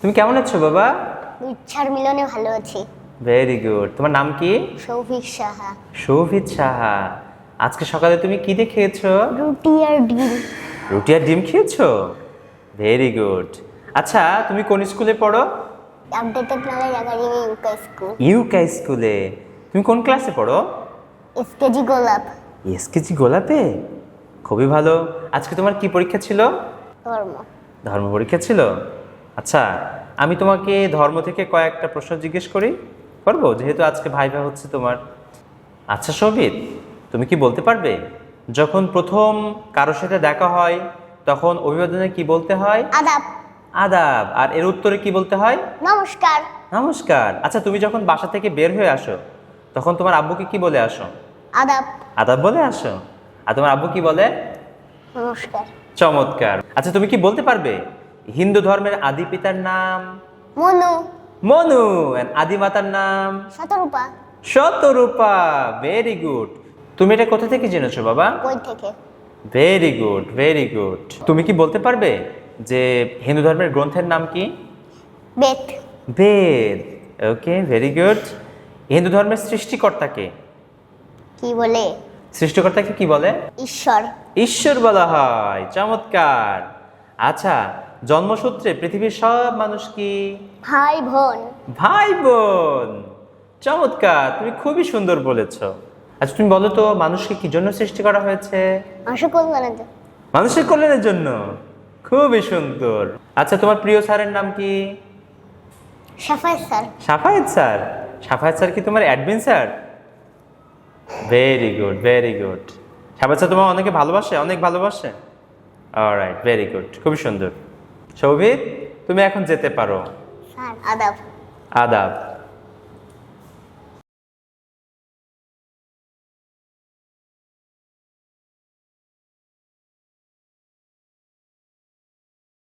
তুমি কেমন আছো বাবা? ইচ্ছার মিলনে ভালো আছি। ভেরি গুড তোমার নাম কি? সৌভিক সাহা। শোভিত সাহা। আজকে সকালে তুমি কি দিয়ে খেয়েছো? রুটি আর ডিম। রুটি আর ডিম খেয়েছো? ভেরি গুড আচ্ছা তুমি কোন স্কুলে পড়ো? আপডেটেড নলেজ একাডেমি ইউকা স্কুল ইউকা স্কুলে তুমি কোন ক্লাসে পড়ো? এসকেজি গোলাপ এসকেজি গোলাপে খুবই ভালো। আজকে তোমার কি পরীক্ষা ছিল? ধর্ম। ধর্ম পরীক্ষা ছিল? আচ্ছা আমি তোমাকে ধর্ম থেকে কয়েকটা প্রশ্ন জিজ্ঞেস করি। করব? যেহেতু আজকে ভাইভা হচ্ছে তোমার। আচ্ছা শোভিত তুমি কি বলতে পারবে? যখন প্রথম কারোর সাথে দেখা হয় তখন অভিবাদনে কি বলতে হয়? আদাব। আদাব। আর এর উত্তরে কি বলতে হয়? নমস্কার। নমস্কার। আচ্ছা তুমি যখন বাসা থেকে বের হয়ে আসো তখন তোমার আব্বুকে কি বলে আসো? আদাব। আদাব বলে আসো? আর তোমার আব্বু কি বলে? নমস্কার। চমৎকার। আচ্ছা তুমি কি বলতে পারবে? হিন্দু ধর্মের আদি পিতার নাম? মনু। মনু আদি মাতার নাম? শতরূপা। শতরূপা ভেরি গুড তুমি এটা কোথা থেকে জেনেছো বাবা? বই থেকে। ভেরি গুড ভেরি গুড তুমি কি বলতে পারবে যে হিন্দু ধর্মের গ্রন্থের নাম কি? বেত Veda okay very good Hindu ধর্মের সৃষ্টিকর্তাকে কি বলে? সৃষ্টিকর্তাকে কি বলে? ঈশ্বর। ঈশ্বর বলা হয় চমৎকার। আচ্ছা জন্মসূত্রে পৃথিবীর সব মানুষ কি? ভাই বোন। ভাই বোন! চমৎকার তুমি খুবই সুন্দর বলেছ। আচ্ছা তুমি বলো তো মানুষকে কি জন্য সৃষ্টি করা হয়েছে? মানুষের কল্যাণের জন্য। মানুষের কল্যাণের জন্য? খুবই সুন্দর। আচ্ছা তোমার প্রিয় স্যারের নাম কি? Safayet sir. Safayet sir? Safayet sir কি তোমার admin sir very good very good Safayet sir তোমার অনেকে ভালোবাসে অনেক ভালোবাসে? অলরাইট ভেরি গুড খুবই সুন্দর। সৌভিত তুমি এখন যেতে পারো। আদাব। আদাব।